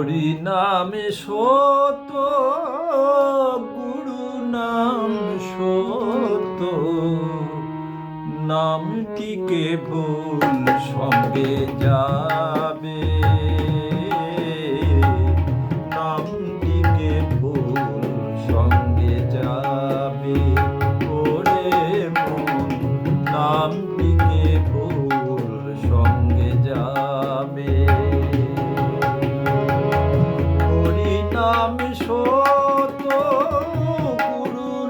হরি নামে সত, গুরু নাম সত। নামটিকে ভুল সঙ্গে যাবে? নামটিকে ভুল সঙ্গে যাবে? ওরে মন, নাম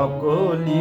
সকলি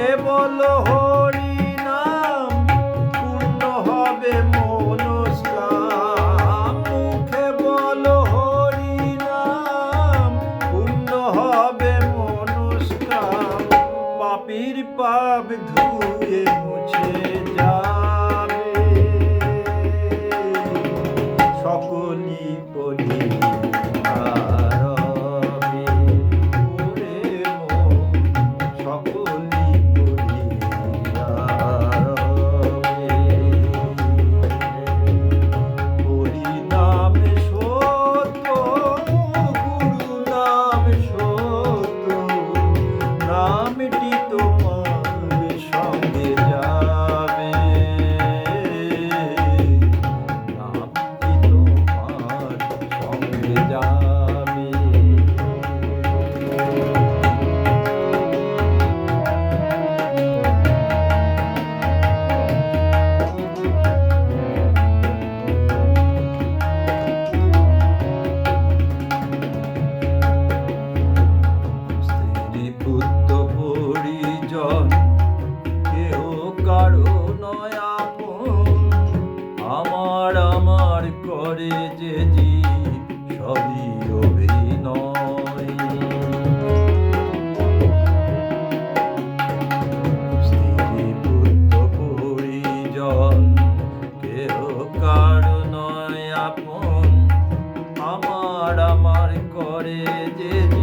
হে হরি নাম, পূর্ণ হবে মনস্কাম। মুখে হরি নাম, পূর্ণ হবে মনস্কাম। পাপির পাপ ধুয়ে মুছে 岩浆 করে যে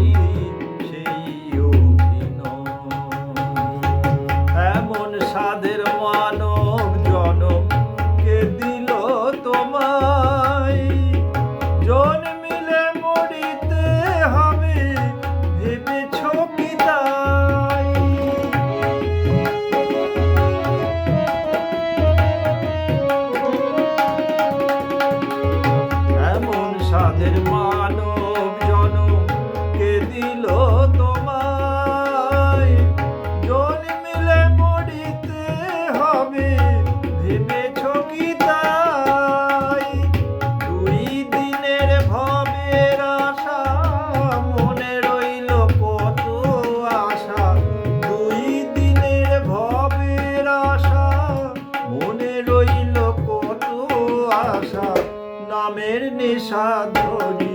নিশা ধরি